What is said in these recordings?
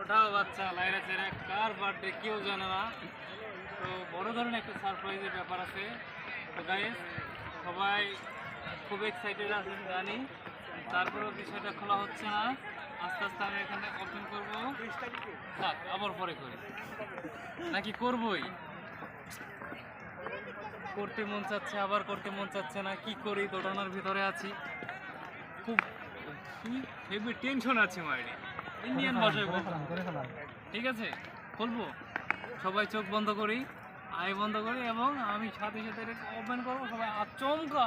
ওটাও বাচ্চা লাইরা চেরা কার বার্থডে কেউ জানে না। তো বড় ধরনের একটা সারপ্রাইজের ব্যাপার আছে। তো সবাই খুব এক্সাইটেড আছেন, জানি। তারপরেও বিষয়টা খোলা হচ্ছে না। আস্তে আস্তে আমি এখানে ওপেন করব। থাক আবার পরে করি। নাকি করবই? করতে মন চাচ্ছে, আবার করতে মন চাচ্ছে না। কি করি? দোটানার ভিতরে আছি। খুব, কি? হেভি টেনশন আছে, মাইরে। ইন্ডিয়ান ভাষায় বলব ঠিক আছে খুলবো। সবাই চোখ বন্ধ করি আই বন্ধ করি এবং আমি সাথে সাথে ওপেন করব। সবাই আচমকা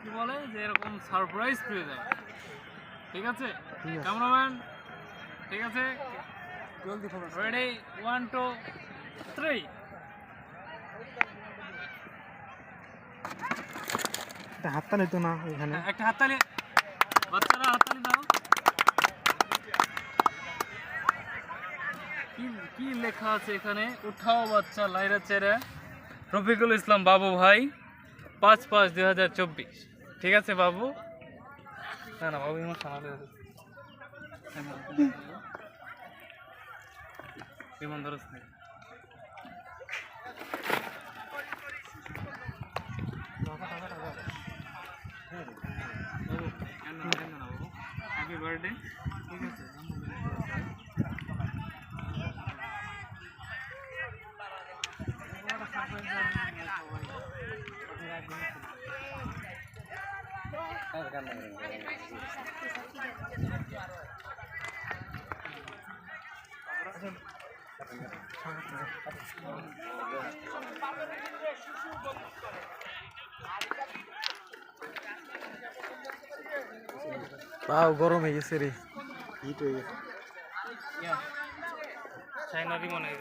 কি বলে যে এরকম সারপ্রাইজ পেয়ে যাবে ঠিক আছে? ক্যামেরাম্যান ঠিক আছে? জলদি রেডি ওয়ান টু থ্রি একটা হাততালি তো না ওইখানে একটা হাততালি। বাচ্চারা হাততালি দাও। কি লেখা আছে এখানে উঠাও বাচ্চা লাইরা চেরা রফিকুল ইসলাম বাবু ভাই পাঁচ পাঁচ দুই হাজার চব্বিশ ঠিক আছে বাবু না না বাবু ঠিক আছে পাও গরম হয়ে গেছে রে। হিট হয়ে গেছে। চাইনারই মনে হয়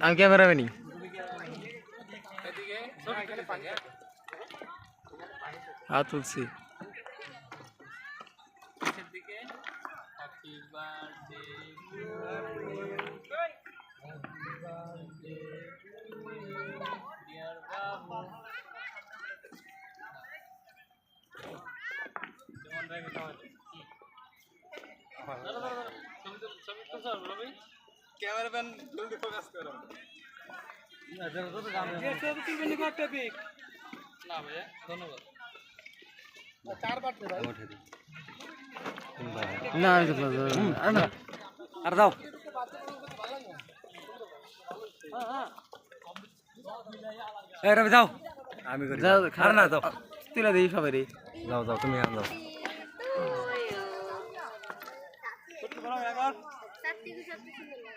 আমি ক্যামেরাম্যানই এদিকে সব এখানে পানি হাত তুলছি নিচের দিকে ছবি তো তো না ভাইয়া ধন্যবাদ। না না আর দাও। রবি যাও। আমি যাও খার না যাও। তুলে দেই সবাই যাও যাও তুমি আন। যাও সত্যি সত্যি